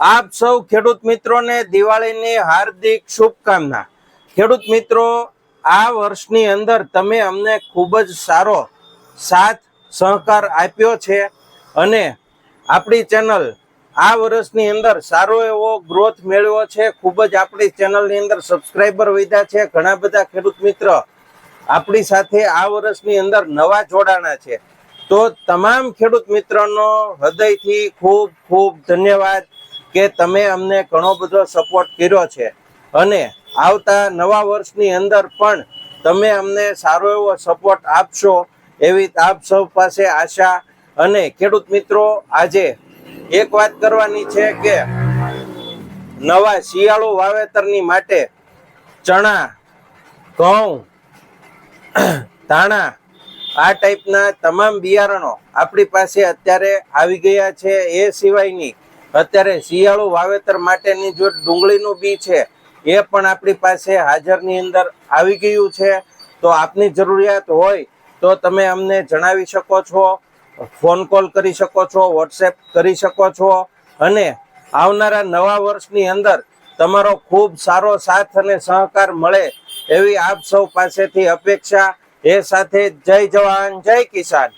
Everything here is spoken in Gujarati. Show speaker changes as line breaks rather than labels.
આપ સૌ ખેડૂત મિત્રોને દિવાળીની હાર્દિક શુભકામના. ખેડૂત મિત્રો, આ વર્ષની અંદર તમે અમને ખૂબ જ સારો સાથ સહકાર આપ્યો છે અને આપણી ચેનલ આ વર્ષની અંદર સારો એવો ગ્રોથ મેળવ્યો છે. ખૂબ જ આપણી ચેનલની અંદર સબસ્ક્રાઈબર વધ્યા છે. ઘણા બધા ખેડૂત મિત્ર આપણી સાથે આ વર્ષની અંદર નવા જોડાણા છે. તો તમામ ખેડૂત મિત્રોનો હૃદયથી ખૂબ ખૂબ ધન્યવાદ. કે તમે અમને ઘણો બધો સપોર્ટ કર્યો છે. અને આવતા નવા વર્ષની અંદર પણ તમે અમને સારો એવો સપોર્ટ આપશો એવી આપ સૌ પાસે આશા અને ખેડૂત મિત્રો, આજે એક વાત કરવાની છે કે નવા શિયાળુ વાવેતરની માટે ચણા, ઘઉં, ધાણા, આ ટાઈપના તમામ બિયારણો આપણી પાસે અત્યારે આવી ગયા છે. એ સિવાયની અત્યારે શિયાળુ વાવેતર માટેની જો ડુંગળીનું બી છે, એ પણ આપણી પાસે હાજરની અંદર આવી ગયું છે. તો આપની જરૂરિયાત હોય તો તમે અમને જણાવી શકો છો, ફોન કોલ કરી શકો છો, વોટ્સએપ કરી શકો છો. અને આવનારા નવા વર્ષની અંદર તમારો ખૂબ સારો સાથ અને સહકાર મળે એવી આપ સૌ પાસેથી અપેક્ષા. એ સાથે જય જવાન, જય કિસાન.